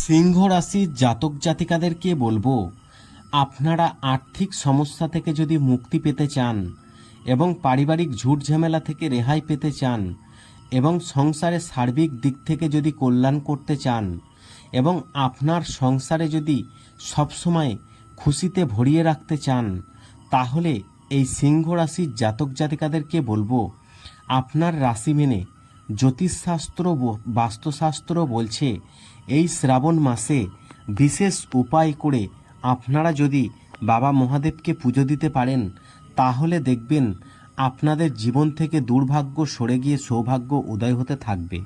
সিংহ রাশির জাতক জাতিকাদেরকে বলব, আপনারা আর্থিক সমস্যা থেকে যদি মুক্তি পেতে চান এবং পারিবারিক ঝুট ঝামেলা থেকে রেহাই পেতে চান এবং সংসারে সার্বিক দিক থেকে যদি কল্যাণ করতে চান এবং আপনার সংসারে যদি সবসময় খুশিতে ভরিয়ে রাখতে চান, তাহলে এই সিংহ রাশির জাতক জাতিকাদেরকে বলব, আপনার রাশি মেনে জ্যোতিষশাস্ত্র বাস্তুশাস্ত্র বলছে, এই শ্রাবণ মাসে বিশেষ উপায় করে আপনারা যদি বাবা মহাদেবকে পুজো দিতে পারেন, তাহলে দেখবেন আপনাদের জীবন থেকে দুর্ভাগ্য সরে গিয়ে সৌভাগ্য উদয় হতে থাকবে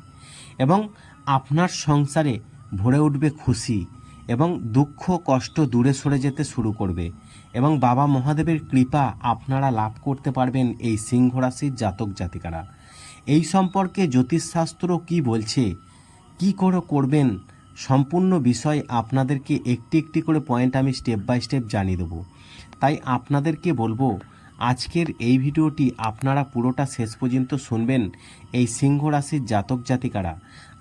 এবং আপনার সংসারে ভরে উঠবে খুশি এবং দুঃখ কষ্ট দূরে সরে যেতে শুরু করবে এবং বাবা মহাদেবের কৃপা আপনারা লাভ করতে পারবেন এই সিংহ রাশির জাতক জাতিকারা। এই সম্পর্কে জ্যোতিষশাস্ত্র কি বলছে? কি করে করবেন? সম্পূর্ণ বিষয় আপনাদেরকে একটি একটি করে পয়েন্ট আমি স্টেপ বাই স্টেপ জানিয়ে দেবো। তাই আপনাদেরকে বলব, আজকের এই ভিডিওটি আপনারা পুরোটা শেষ পর্যন্ত শুনবেন এই সিংহ রাশির জাতক জাতিকারা।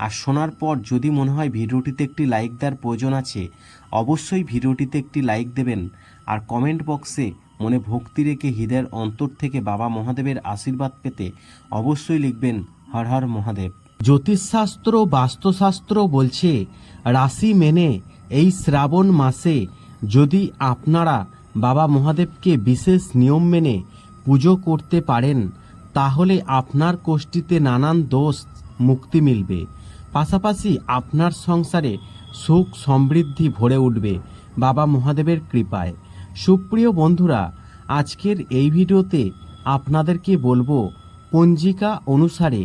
আর শোনার পর যদি মনে হয় ভিডিওটিতে একটি লাইক দেওয়ার প্রয়োজন আছে, অবশ্যই ভিডিওটিতে একটি লাইক দেবেন। আর কমেন্ট বক্সে মনে ভক্তি রেখে হৃদয়ের অন্তর থেকে বাবা মহাদেবের আশীর্বাদ পেতে অবশ্যই লিখবেন হর হর মহাদেব। জ্যোতিষশাস্ত্র বাস্তুশাস্ত্র বলছে, রাশি মেনে এই শ্রাবণ মাসে যদি আপনারা বাবা মহাদেবকে বিশেষ নিয়ম মেনে পুজো করতে পারেন, তাহলে আপনার কোষ্ঠীতে নানান দোষ মুক্তি মিলবে। পাশাপাশি আপনার সংসারে সুখ সমৃদ্ধি ভরে উঠবে বাবা মহাদেবের কৃপায়। সুপ্রিয় বন্ধুরা, আজকের এই ভিডিওতে আপনাদেরকে বলব, পঞ্জিকা অনুসারে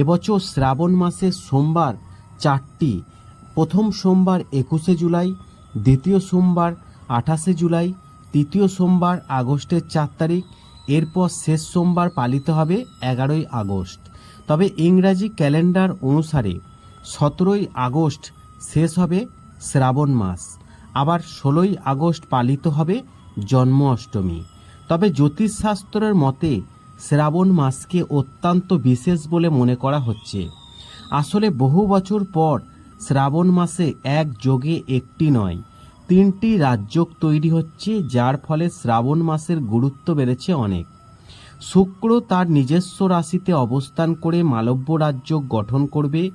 এবছর শ্রাবণ মাসের সোমবার চারটি, প্রথম সোমবার একুশে জুলাই, দ্বিতীয় সোমবার আঠাশে জুলাই, তৃতীয় সোমবার আগস্টের চার তারিখ, এরপর শেষ সোমবার পালিত হবে এগারোই আগস্ট। তবে ইংরাজি ক্যালেন্ডার অনুসারে সতেরোই আগস্ট শেষ হবে শ্রাবণ মাস, আবার ষোলোই আগস্ট পালিত হবে জন্ম অষ্টমী তবে জ্যোতিষশাস্ত্রের মতে শ্রাবণ মাসকে অত্যন্ত বিশেষ বলে মনে করা হচ্ছে। আসলে বহু বছর পর শ্রাবণ মাসে এক যোগে একটি নয়, তিনটি রাজযোগ তৈরি হচ্ছে, যার ফলে শ্রাবণ মাসের গুরুত্ব বেড়েছে অনেক। শুক্র তার নিজস্ব রাশিতে অবস্থান করে মালব্য রাজ্য গঠন করবে।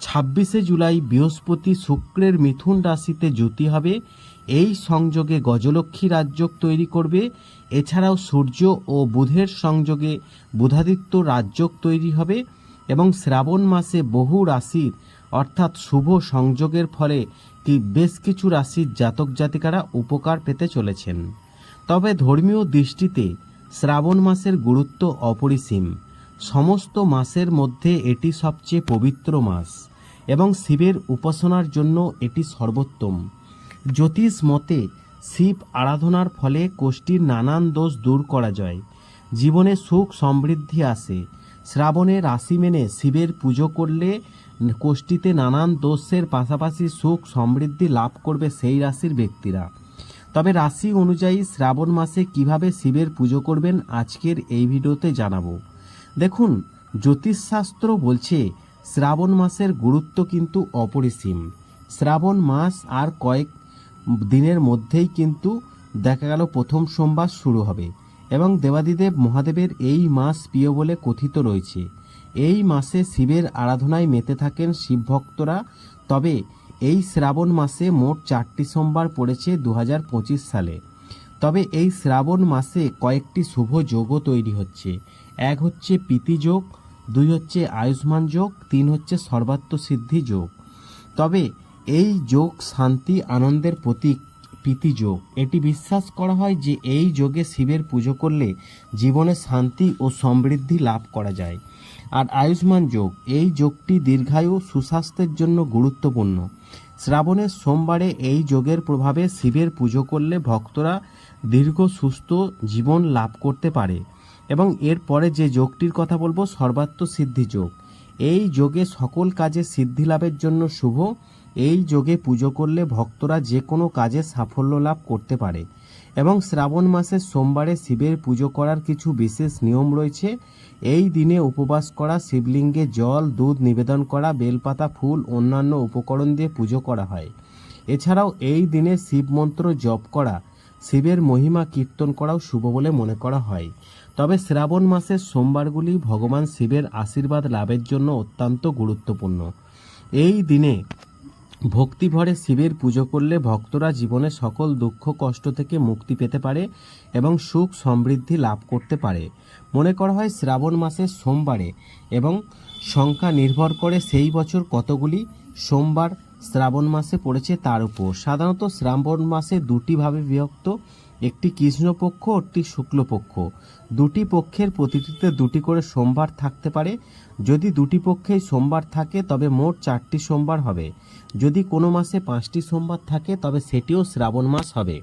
ছাব্বিশে জুলাই বৃহস্পতি শুক্রের মিথুন রাশিতে জ্যোতি হবে এই সংযোগে গজলক্ষ্মী রাজযোগ তৈরি করবে। এছাড়াও সূর্য ও বুধের সংযোগে বুধাদিত্য রাজযোগ তৈরি হবে এবং শ্রাবণ মাসে বহু রাশির, অর্থাৎ শুভ সংযোগের ফলে বেশ কিছু রাশির জাতক জাতিকারা উপকার পেতে চলেছেন। তবে ধর্মীয় দৃষ্টিতে শ্রাবণ মাসের গুরুত্ব অপরিসীম। সমস্ত মাসের মধ্যে এটি সবচেয়ে পবিত্র মাস এবং শিবের উপাসনার জন্য এটি সর্বোত্তম। জ্যোতিষ মতে, শিব আরাধনার ফলে কোষ্ঠীর নানান দোষ দূর করা যায়। জীবনে সুখ সমৃদ্ধি আসে। শ্রাবণে রাশি মেনে শিবের পুজো করলে কোষ্ঠীতে নানান দোষের পাশাপাশি সুখ সমৃদ্ধি লাভ করবে সেই রাশির ব্যক্তিরা। তবে রাশি অনুযায়ী শ্রাবণ মাসে কীভাবে শিবের পুজো করবেন আজকের এই ভিডিওতে জানাব। দেখুন জ্যোতিষশাস্ত্র বলছে, শ্রাবণ মাসের গুরুত্ব কিন্তু অপরিসীম। শ্রাবণ মাস আর কয়েক দিনের মধ্যেই কিন্তু দেখা গেল প্রথম সোমবার শুরু হবে এবং দেবাদিদেব মহাদেবের এই মাস প্রিয় বলে কথিত রয়েছে। এই মাসে শিবের আরাধনায় মেতে থাকেন শিব ভক্তরা। তবে এই শ্রাবণ মাসে মোট চারটি সোমবার পড়েছে দু হাজার পঁচিশ সালে। তবে এই শ্রাবণ মাসে কয়েকটি শুভ যোগও তৈরি হচ্ছে। এক হচ্ছে প্রীতি যোগ, দুই হচ্ছে আয়ুষ্মান যোগ, তিন হচ্ছে সর্বাত্ম সিদ্ধি যোগ। তবে এই যোগ শান্তি আনন্দের প্রতীক, প্রীতি যোগ। এটি বিশ্বাস করা হয় যে এই যোগে শিবের পুজো করলে জীবনে শান্তি ও সমৃদ্ধি লাভ করা যায়। আর আয়ুষ্মান যোগ, এই যোগটি দীর্ঘায়ু সুস্বাস্থ্যের জন্য গুরুত্বপূর্ণ। শ্রাবণের সোমবারে এই যোগের প্রভাবে শিবের পুজো করলে ভক্তরা দীর্ঘ সুস্থ জীবন লাভ করতে পারে। এবং এরপরে যে যোগটির কথা বলব, সর্বাত্ম সিদ্ধি যোগ। এই যোগে সকল কাজে সিদ্ধি লাভের জন্য শুভ এই যোগে পুজো করলে ভক্তরা যে কোনো কাজে সাফল্য লাভ করতে পারে এবং শ্রাবণ মাসের সোমবারে শিবের পুজো করার কিছু বিশেষ নিয়ম রয়েছে। এই দিনে উপবাস করা, শিবলিঙ্গে জল, দুধ নিবেদন করা, বেলপাতা, ফুল, অন্যান্য উপকরণ দিয়ে পুজো করা হয়। এছাড়াও এই দিনে শিব মন্ত্র জপ করা, শিবের মহিমা কীর্তন করাও শুভ বলে মনে করা হয়। তবে শ্রাবণ মাসের সোমবারগুলি ভগবান শিবের আশীর্বাদ লাভের জন্য অত্যন্ত গুরুত্বপূর্ণ। এই দিনে ভক্তিভরে শিবের পুজো করলে ভক্তরা জীবনে সকল দুঃখ, কষ্ট থেকে মুক্তি পেতে পারে এবং সুখ সমৃদ্ধি লাভ করতে পারে। মনে করা হয় শ্রাবণ মাসের সোমবারে এবং সংখ্যা নির্ভর করে সেই বছর কতগুলি, সোমবার শ্রাবণ মাসে পড়েছে তার উপর। সাধারণত শ্রাবণ মাসে দুটি ভাবে বিভক্ত, একটি কৃষ্ণপক্ষ, একটি শুক্লপক্ষ। দুটি পক্ষের প্রতিটিতে দুটি করে সোমবার থাকতে পারে। যদি দুটি পক্ষেই সোমবার থাকে, তবে মোট চারটি সোমবার হবে। যদি কোনো মাসে পাঁচটি সোমবার থাকে, তবে সেটিও শ্রাবণ মাস হবে।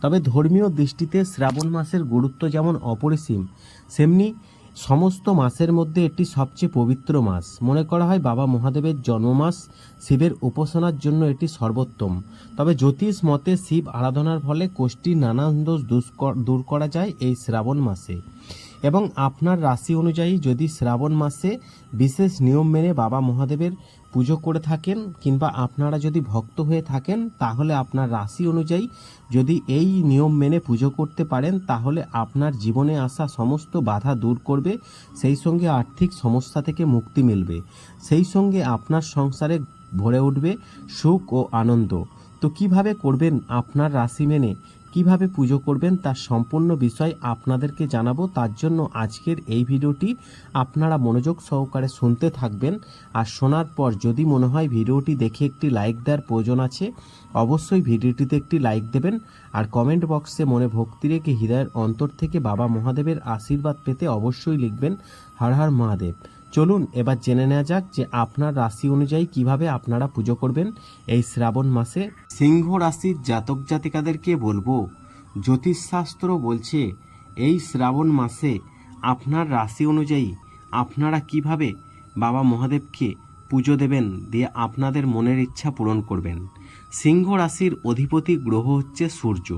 তবে ধর্মীয় দৃষ্টিতে শ্রাবণ মাসের গুরুত্ব যেমন অপরিসীম, সেমনি সমস্ত মাসের মধ্যে এটি সবচেয়ে পবিত্র মাস। মনে করা হয় বাবা মহাদেবের জন্মমাস, শিবের উপাসনার জন্য এটি সর্বোত্তম। তবে জ্যোতিষ মতে শিব আরাধনার ফলে কোষ্ঠীর নানান দোষ দূর করা যায় এই শ্রাবণ মাসে। এবং আপনার রাশি অনুযায়ী যদি শ্রাবণ মাসে বিশেষ নিয়ম মেনে বাবা মহাদেবের পুজো করে থাকেন কিংবা আপনারা যদি ভক্ত হয়ে থাকেন, তাহলে আপনার রাশি অনুযায়ী যদি এই নিয়ম মেনে পুজো করতে পারেন, তাহলে আপনার জীবনে আসা সমস্ত বাধা দূর করবে, সেই সঙ্গে আর্থিক সমস্যা থেকে মুক্তি মিলবে। সেই সঙ্গে আপনার সংসারে ভরে উঠবে সুখ ও আনন্দ। তো কীভাবে করবেন আপনার রাশি মেনে? কীভাবে পুজো করবেন তার সম্পূর্ণ বিষয় আপনাদেরকে জানাব। তার জন্য আজকের এই ভিডিওটি আপনারা মনোযোগ সহকারে শুনতে থাকবেন। আর শোনার পর যদি মনে হয় ভিডিওটি দেখে একটি লাইক দেওয়ার প্রয়োজন আছে, অবশ্যই ভিডিওটিতে একটি লাইক দেবেন। আর কমেন্ট বক্সে মনে ভক্তি রেখে হৃদয়ের অন্তর থেকে বাবা মহাদেবের আশীর্বাদ পেতে অবশ্যই লিখবেন, হর হর মহাদেব। চলুন এবার জেনে নেওয়া যাক যে আপনার রাশি অনুযায়ী কীভাবে আপনারা পুজো করবেন এই শ্রাবণ মাসে। সিংহ রাশির জাতক জাতিকাদেরকে বলব, জ্যোতিষশাস্ত্র বলছে এই শ্রাবণ মাসে আপনার রাশি অনুযায়ী আপনারা কীভাবে বাবা মহাদেবকে পুজো দেবেন দিয়ে আপনাদের মনের ইচ্ছা পূরণ করবেন। সিংহ রাশির অধিপতি গ্রহ হচ্ছে সূর্য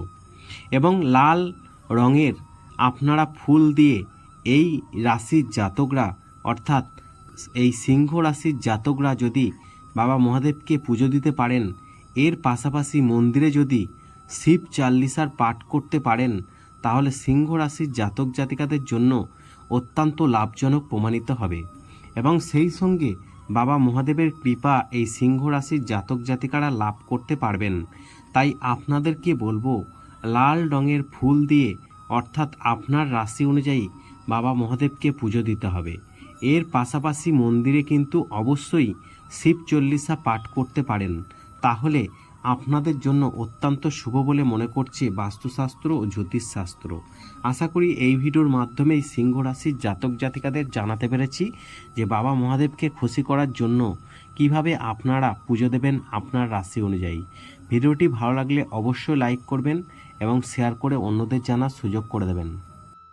এবং লাল রঙের আপনারা ফুল দিয়ে এই রাশির জাতকরা অর্থাৎ এই সিংহ রাশির জাতকরা যদি বাবা মহাদেবকে পুজো দিতে পারেন, এর পাশাপাশি মন্দিরে যদি শিব চাল্লিশার পাঠ করতে পারেন, তাহলে সিংহ রাশির জাতক জাতিকাদের জন্য অত্যন্ত লাভজনক প্রমাণিত হবে। এবং সেই সঙ্গে বাবা মহাদেবের কৃপা এই সিংহ রাশির জাতক জাতিকারা লাভ করতে পারবেন। তাই আপনাদেরকে বলব, লাল রঙের ফুল দিয়ে, অর্থাৎ আপনার রাশি অনুযায়ী বাবা মহাদেবকে পুজো দিতে হবে। এর পাশাপাশি মন্দিরে কিন্তু অবশ্যই শিব চল্লিশা পাঠ করতে পারেন। তাহলে আপনাদের জন্য অত্যন্ত শুভ বলে মনে করছে বাস্তুশাস্ত্র ও জ্যোতিষশাস্ত্র। আশা করি এই ভিডিওর মাধ্যমেই সিংহ রাশির জাতক জাতিকাদের জানাতে পেরেছি যে বাবা মহাদেবকে খুশি করার জন্য কীভাবে আপনারা পুজো দেবেন আপনার রাশি অনুযায়ী। ভিডিওটি ভালো লাগলে অবশ্যই লাইক করবেন এবং শেয়ার করে অন্যদের জানার সুযোগ করে দেবেন।